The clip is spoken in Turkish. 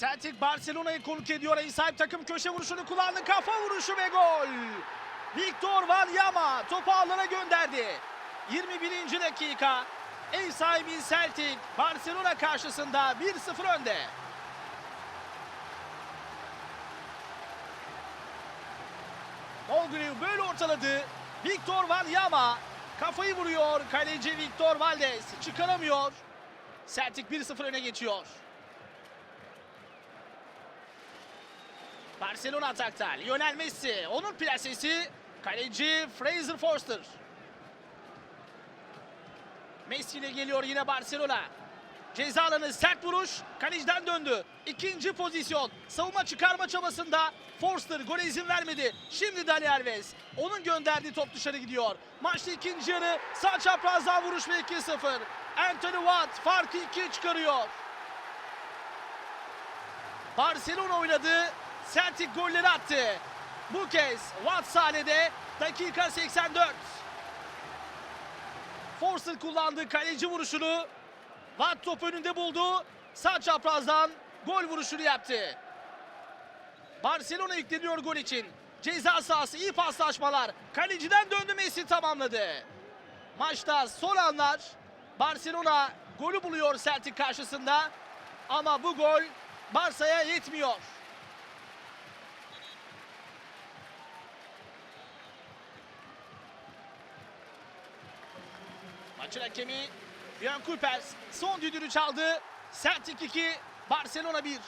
Celtic Barcelona'yı konuk ediyor. Ev sahibi takım köşe vuruşunu kullandı. Kafa vuruşu ve gol. Victor Wanyama topu alana gönderdi. 21. dakika. Ev sahibi Celtic Barcelona karşısında 1-0 önde. Mulgrew böyle ortaladı. Victor Wanyama kafayı vuruyor. Kaleci Victor Valdes çıkaramıyor. Celtic 1-0 öne geçiyor. Barcelona atakta. Lionel Messi. Onun plasesi. Kaleci Fraser Forster. Messi ile geliyor yine Barcelona. Ceza alanı sert vuruş. Kaleciden döndü. İkinci pozisyon. Savunma çıkarma çabasında Forster gole izin vermedi. Şimdi Dani Alves. Onun gönderdiği top dışarı gidiyor. Maçta ikinci yarı sağ çaprazdan vuruş ve 2-0. Anthony Watt farkı 2'ye çıkarıyor. Barcelona oynadı. Celtic golleri attı. Bu kez Watt sahnede dakika 84. Forster kullandığı kaleci vuruşunu Watt top önünde buldu. Sağ çaprazdan gol vuruşunu yaptı. Barcelona yükleniyor gol için. Ceza sahası iyi paslaşmalar. Kaleciden döndü Messi tamamladı. Maçta son anlar Barcelona golü buluyor Celtic karşısında. Ama bu gol Barsa'ya yetmiyor. Maçın hakemi Björn Kuipers son düdüğünü çaldı. Celtic 2, Barcelona 1.